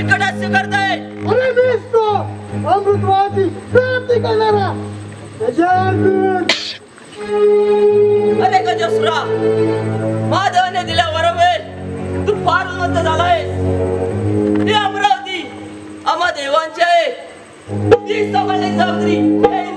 बिकट हास्य करताय अरे मीच तो अमृतवादी क्रांती करणारा गजानन अरे गजसुरा महादेवाने दिल्या वरवेल तू फार उन्नत झालाय हे अमरावती आम्हा देवांची आहे ती समाजाची जबाबदारी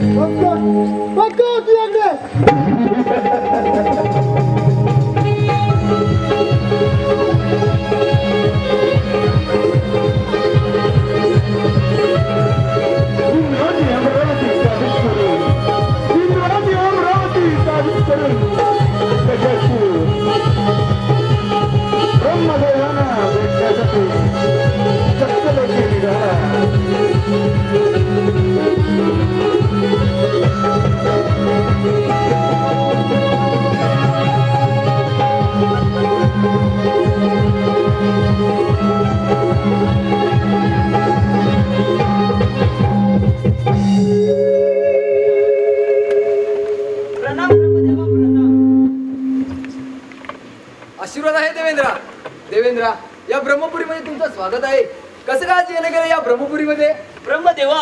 Let's go! Let's go, Diego! स्वागत आहे. कसं काय गेलं या ब्रह्मपुरीमध्ये? ब्रह्मदेवा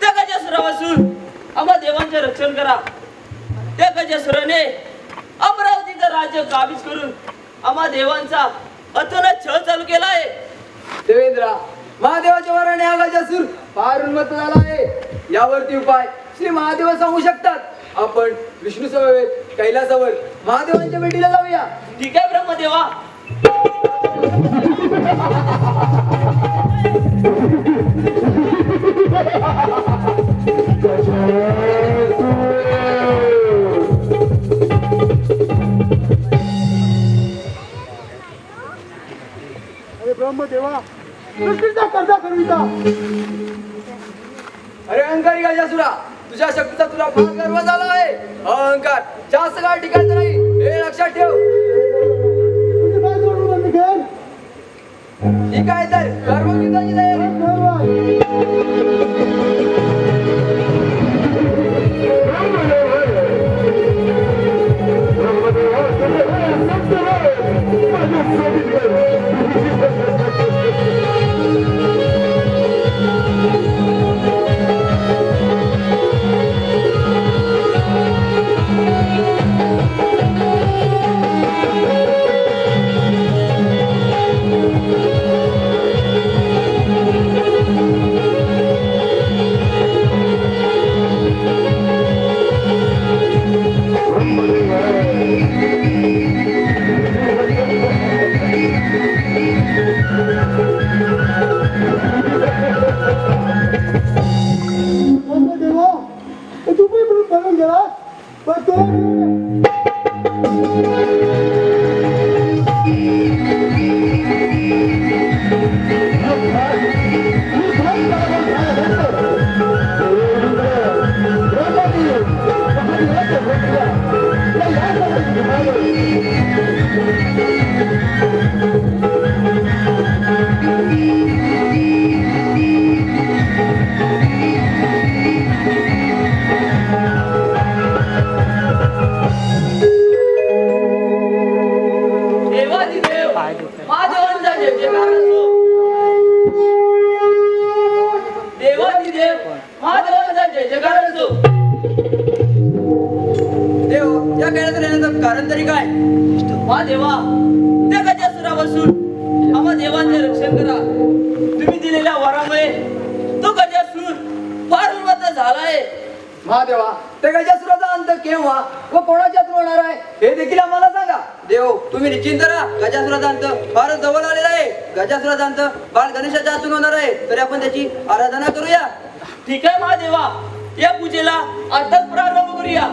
त्या गजसुरापासून आम्हा देवांचे रक्षण करा. त्या गजसुराने अमरावतीचं राज्य काबीज करून आम्हा देवांचा अतोनात छळ चालू केला आहे देवेंद्रा महादेवाच्या वराने हा गजासूर फार उन्मत्त झाला आहे. यावरती उपाय श्री महादेव सांगू शकतात. आपण विष्णू समवेत कैलासावर महादेवांच्या भेटीला जाऊया. ठीक आहे ब्रह्मदेवा. आहे. अहंकार. जास्त काळ टिकायचं नाही. हे लक्षात ठेव. ठीक आहे तर कर्मगीताची तयारी. महादेवा त्या गजासुराचा अंत केव्हा व कोणाच्या होणार आहे हे देखील आम्हाला सांगा. देव तुम्ही निश्चिंत राहा. गजासुराचा अंत फारच जवळ आलेला आहे. गजासुराचा अंत बाळ गणेशाच्या हातून होणार आहे. तरी आपण त्याची आराधना करूया. ठीक आहे महादेवा. या पूजेला आताच प्रारंभ करूया.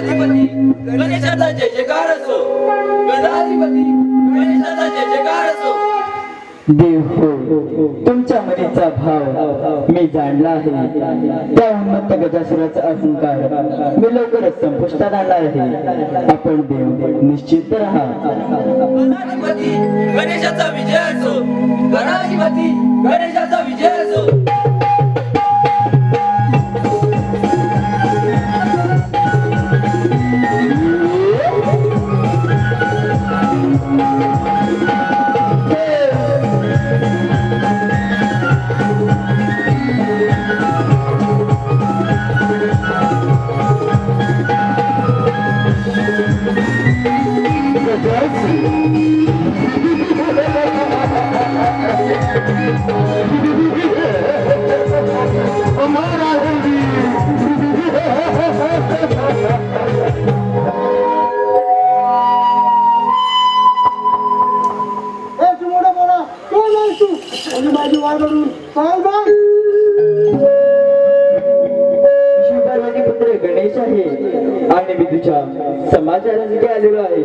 गणाधिपती गणेशाचा जय जयकार असो. गणाधिपती गणेशाचा जय जयकार असो. देव हो तुमच्या मनीचा भाव मी जाणला आहे. त्या उन्मत्त गजासुराचा अहंकार मी लवकरच संपुष्टात आणणार आहे. आपण देव निश्चित राहा. गणेशाचा विजय असो. गणाधिपती गणेशाचा विजय असो. तू आणि माझी वाघडून सांग बघ शिवपार्वती पुत्र गणेश आहे. आणि मी तुझ्या समाजाला आलेलो आहे.